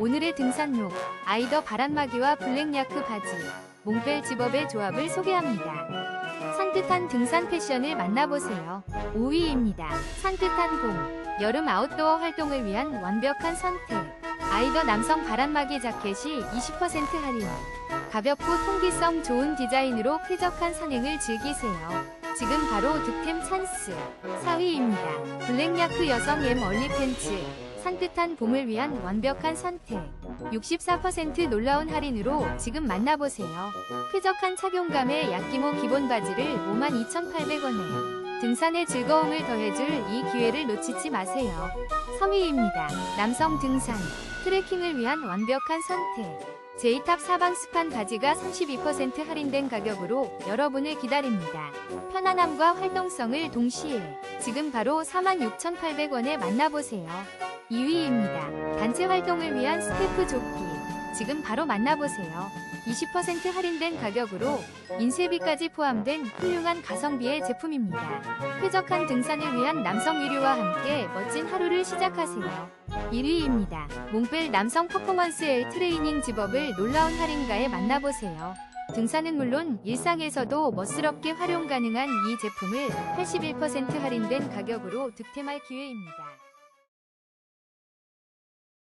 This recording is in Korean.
오늘의 등산룩, 아이더 바람막이와 블랙야크 바지, 몽벨 집업의 조합을 소개합니다. 산뜻한 등산 패션을 만나보세요. 5위입니다. 산뜻한 봄, 여름 아웃도어 활동을 위한 완벽한 선택. 아이더 남성 바람막이 자켓이 20% 할인. 가볍고 통기성 좋은 디자인으로 쾌적한 산행을 즐기세요. 지금 바로 득템 찬스. 4위입니다. 블랙야크 여성 M 얼리 팬츠. 산뜻한 봄을 위한 완벽한 선택. 64% 놀라운 할인으로 지금 만나보세요. 쾌적한 착용감의 야끼모 기본 바지를 52,800원에 등산의 즐거움을 더해줄 이 기회를 놓치지 마세요. 3위입니다. 남성 등산, 트레킹을 위한 완벽한 선택. 제이탑 사방 스판 바지가 32% 할인된 가격으로 여러분을 기다립니다. 편안함과 활동성을 동시에 지금 바로 46,800원에 만나보세요. 2위입니다. 단체 활동을 위한 스태프 조끼. 지금 바로 만나보세요. 20% 할인된 가격으로 인쇄비까지 포함된 훌륭한 가성비의 제품입니다. 쾌적한 등산을 위한 남성 의류와 함께 멋진 하루를 시작하세요. 1위입니다. 몽벨 남성 퍼포먼스 엘 트레이닝 집업을 놀라운 할인가에 만나보세요. 등산은 물론 일상에서도 멋스럽게 활용 가능한 이 제품을 81% 할인된 가격으로 득템할 기회입니다.